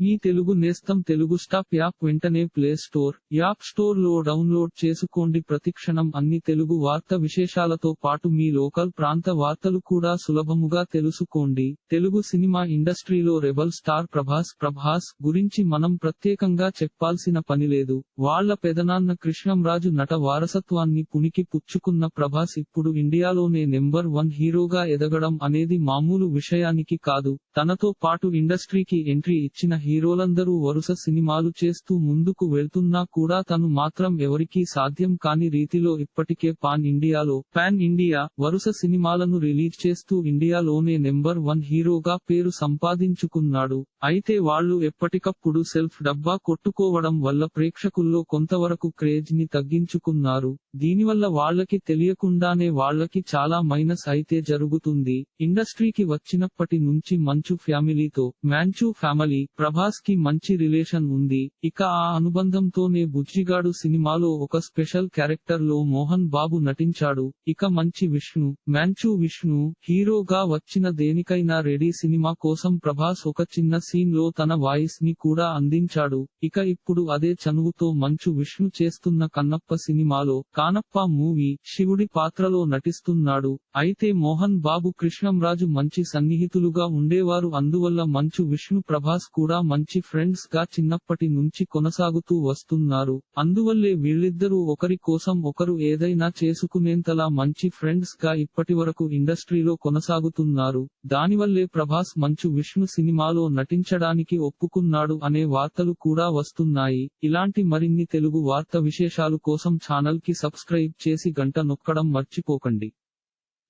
మీ తెలుగు నేస్తం Telugu stop app వెంటనే play store app స్టోర్లో డౌన్లోడ్ చేసుకోండి. ప్రతిక్షణం అన్ని తెలుగు వార్త విశేషాలతో పాటు మీ లోకల్ ప్రాంత వార్తలు కూడా సులభముగా తెలుసుకోండి. తెలుగు సినిమా ఇండస్ట్రీలో రెబల్ స్టార్ ప్రభాస్ ప్రభాస్ గురించి మనం ప్రత్యేకంగా చెప్పాల్సిన పనిలేదు వాళ్ళ పెదనాన్న కృష్ణంరాజు నట వారసత్వాన్ని పునికి పుచ్చుకున్న ప్రభాస్ ఇప్పుడు ఇండియాలోనే నెంబర్ వన్ హీరోగా ఎదగడం అనేది మామూలు విషయానికి కాదు. తనతో పాటు ఇండస్ట్రీకి ఎంట్రీ ఇచ్చిన హీరోలందరూ వరుస సినిమాలు చేస్తూ ముందుకు వెళ్తున్నా కూడా తను మాత్రం ఎవరికీ సాధ్యం కాని రీతిలో ఇప్పటికే పాన్ ఇండియాలో పాన్ ఇండియా వరుస సినిమాలను రిలీజ్ చేస్తూ ఇండియాలోనే నెంబర్ వన్ హీరోగా పేరు సంపాదించుకున్నాడు. అయితే వాళ్ళు ఎప్పటికప్పుడు సెల్ఫ్ డబ్బా కొట్టుకోవడం వల్ల ప్రేక్షకుల్లో కొంతవరకు క్రేజ్ని తగ్గించుకున్నారు. దీనివల్ల వాళ్ళకి తెలియకుండానే వాళ్ళకి చాలా మైనస్ అయితే జరుగుతుంది. ఇండస్ట్రీకి వచ్చినప్పటి నుంచి మంచు ఫ్యామిలీతో మ్యాంచు ఫ్యామిలీ ప్రభాస్కి మంచి రిలేషన్ ఉంది. ఇక ఆ అనుబంధంతోనే బుజ్జిగాడు సినిమాలో ఒక స్పెషల్ క్యారెక్టర్లో మోహన్ బాబు నటించాడు. ఇక మంచి విష్ణు మ్యాంచు విష్ణు హీరోగా వచ్చిన దేనికైనా రెడీ సినిమా కోసం ప్రభాస్ ఒక చిన్న సీన్లో తన వాయిస్ని కూడా అందించాడు. ఇక ఇప్పుడు అదే చనువుతో మంచు విష్ణు చేస్తున్న కన్నప్ప సినిమాలో కానప్ప మూవీ శివుడి పాత్రలో నటిస్తున్నాడు. అయితే మోహన్ బాబు కృష్ణంరాజు మంచి సన్నిహితులుగా ఉండేవారు. అందువల్ల మంచు విష్ణు ప్రభాస్ కూడా మంచి ఫ్రెండ్స్గా చిన్నప్పటి నుంచి కొనసాగుతూ వస్తున్నారు. అందువల్లే వీళ్ళిద్దరూ ఒకరి కోసం ఒకరు ఏదైనా చేసుకునేంతలా మంచి ఫ్రెండ్స్గా ఇప్పటివరకు ఇండస్ట్రీలో కొనసాగుతున్నారు. దానివల్లే ప్రభాస్ మంచు విష్ణు సినిమాలో నటించడానికి ఒప్పుకున్నాడు అనే వార్తలు కూడా వస్తున్నాయి. ఇలాంటి మరిన్ని తెలుగు వార్త విశేషాలు కోసం ఛానల్కి సబ్స్క్రైబ్ చేసి గంట నొక్కడం మర్చిపోకండి.